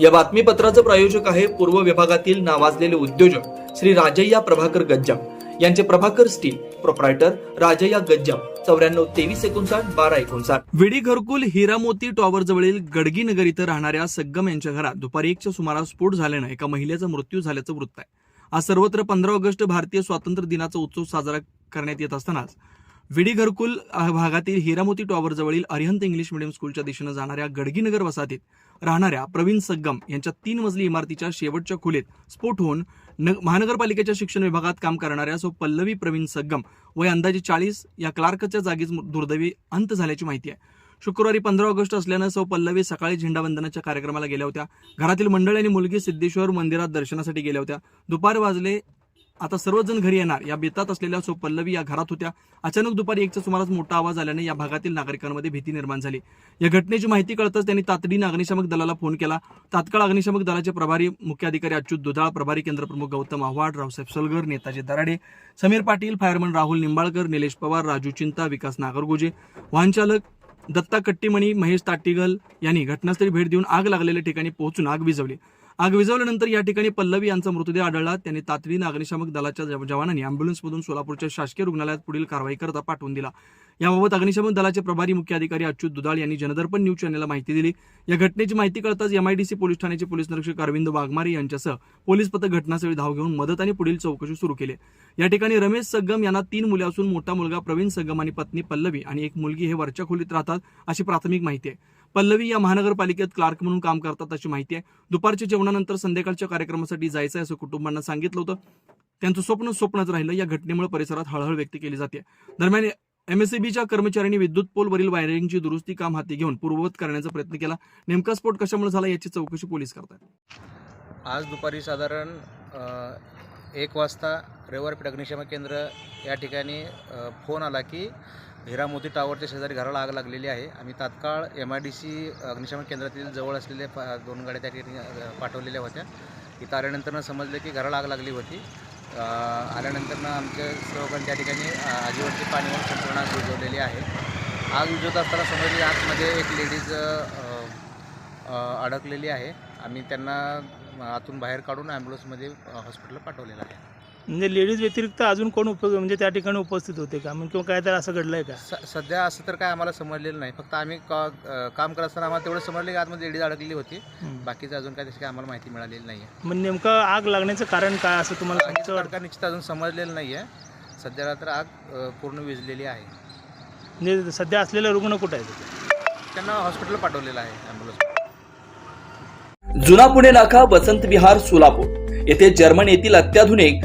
या बातमीपत्राचं प्रायोजक आहे पूर्व विभागातील नावाजलेले उद्योजक श्री राजय्या प्रभाकर गज्जाम. यांचे प्रभाकर स्टील प्रोप्रायटर राजय्या गज्जाम. चौऱ्याण्णव तेवीस एकोणसाठ बारा एकोणसाठ. विडी घरकुल हिरामोती टॉवर जवळील गडगी नगर इथं राहणाऱ्या सग्गम यांच्या घरात दुपारी एकच्या सुमारास स्फोट झाल्यानं एका महिलेचा मृत्यू झाल्याचं वृत्त आहे. आज सर्वत्र पंधरा ऑगस्ट भारतीय स्वातंत्र्य दिनाचा उत्सव साजरा करण्यात येत असतानाच विडी घरकुल भागातील हिरामोती टॉवर जवळील अरिहंत इंग्लिश मिडियम स्कूलच्या दिशेनं जाणाऱ्या गडगीनगर वसाहतीत राहणाऱ्या प्रवीण सग्गम यांच्या तीन मजली इमारतीच्या शेवटच्या खोलीत स्फोट होऊन महानगरपालिकेच्या शिक्षण विभागात काम करणाऱ्या सो पल्लवी प्रवीण सग्गम वय अंदाजे चाळीस या क्लार्कच्या जागीच दुर्दैवी अंत झाल्याची माहिती आहे. शुक्रवारी पंधरा ऑगस्ट असल्यानं सौ पल्लवी सकाळी झेंडावंदनाच्या कार्यक्रमाला गेल्या होत्या. घरातील मंडळी आणि मुलगी सिद्धेश्वर मंदिरात दर्शनासाठी गेल्या होत्या. दुपार वाजले आता सर्वजण घरी येणार. या बेतात असलेल्या सो पल्लवी या घरात होत्या. अचानक दुपारी एकच्या सुमारास मोठा आवाज आल्याने या भागातील नागरिकांमध्ये भीती निर्माण झाली. या घटनेची माहिती कळताच त्यांनी तातडीने अग्निशामक दलाला फोन केला. तात्काळ अग्निशामक दलाचे प्रभारी मुख्याधिकारी अच्युत दुधाळ प्रभारी केंद्र प्रमुख गौतम आव्हाड रावसाहेब सलगर नेताजी दराडे समीर पाटील फायरमन राहुल निंबाळकर निलेश पवार राजू चिंता विकास नागरगोजे वाहनचालक दत्ता कट्टीमणी महेश ताटीगल यांनी घटनास्थळी भेट देऊन आग लागलेल्या ठिकाणी पोहोचून आग विझवली. आग विझवल्यानंतर या ठिकाणी पल्लवी यांचा मृतदेह आढळला. त्यांनी तातडीनं अग्निशामक दलाच्या जवानांनी अँब्युलन्समधून सोलापूरच्या शासकीय रुग्णालयात पुढील कारवाई करता पाठवून दिला. याबाबत अग्निशमन दलाचे प्रभारी मुख्य अधिकारी अच्युत दुधाळ यांनी जनदर्पण न्यूज चॅनलला माहिती दिली. या घटनेची माहिती कळताच एमआयडीसी पोलीस ठाण्याचे पोलीस निरीक्षक अरविंद वाघमारे यांच्यासह पोलीस पथक घटनास्थळी धाव घेऊन मदत आणि पुढील चौकशी सुरू केली. या ठिकाणी रमेश सग्गम यांना तीन मुले असून मोठा मुलगा प्रवीण सग्गम आणि पत्नी पल्लवी आणि एक मुलगी हे वरच्या खोलीत राहतात अशी प्राथमिक माहिती आहे. पल्लवी या महानगरपालिकेत क्लार्क म्हणून काम करतात अशी माहिती आहे. दुपारच्या जेवणानंतर संध्याकाळच्या कार्यक्रमासाठी जायचं आहे असं कुटुंबांना सांगितलं होतं. त्यांचं स्वप्न स्वप्नच राहिलं. या घटनेमुळे परिसरात हळहळ व्यक्त केली जाते. दरम्यान एमएसईबीच्या कर्मचाऱ्यांनी विद्युत पोलवरील वायरिंगची दुरुस्ती काम हाती घेऊन पूर्ववत करण्याचा प्रयत्न केला. नेमका स्फोट कशामुळे झाला याची चौकशी पोलीस करतात आज दुपारी साधारण एक वाजता रविवारपेठ अग्निशमन केंद्र या ठिकाणी फोन आला की हिरामोती टावरच्या शेजारी घराला आग लागलेली आहे. आम्ही तात्काळ एम आय डी सी अग्निशमन केंद्रातील जवळ असलेले पा दोन गाड्या त्या ठिकाणी पाठवलेल्या होत्या. इथं आल्यानंतरनं समजलं की घराला आग लागली होती. आल्यानंतरनं आमच्या सहकार्य त्या ठिकाणी आजीवरती पाणीवर संपूर्ण आग विजवलेली आहे. आग विजवत असताना समजली आतमध्ये एक लेडीज अडकलेली आहे. आम्ही त्यांना आतून बाहेर काढून ॲम्ब्युलन्समध्ये हॉस्पिटलला पाठवलेलं आहे. म्हणजे लेडीज व्यतिरिक्त अजून कोण उप म्हणजे त्या ठिकाणी उपस्थित होते का? म्हणजे किंवा काय तर असं घडलंय का? स सध्या असं तर काय आम्हाला समजलेलं नाही. फक्त आम्ही का अ, काम करत असताना आम्हाला तेवढं समजलं की आतमध्ये लेडीज अडकलेली होती. हं. बाकीचं अजून काय तशी काय आम्हाला माहिती मिळालेली नाही आहे मग नेमकं आग लागण्याचं कारण काय असं तुम्हाला सांगितलं निश्चित अजून समजलेलं नाही आहे सध्याला तर आग अ, पूर्ण विझलेली आहे. म्हणजे सध्या असलेले रुग्ण कुठे आहेत त्यांना हॉस्पिटलला पाठवलेलं आहे ॲम्ब्युलन्स. जुना पुणे नाका वसंत विहार सोलापूर. येथे जर्मन येथील अत्याधुनिक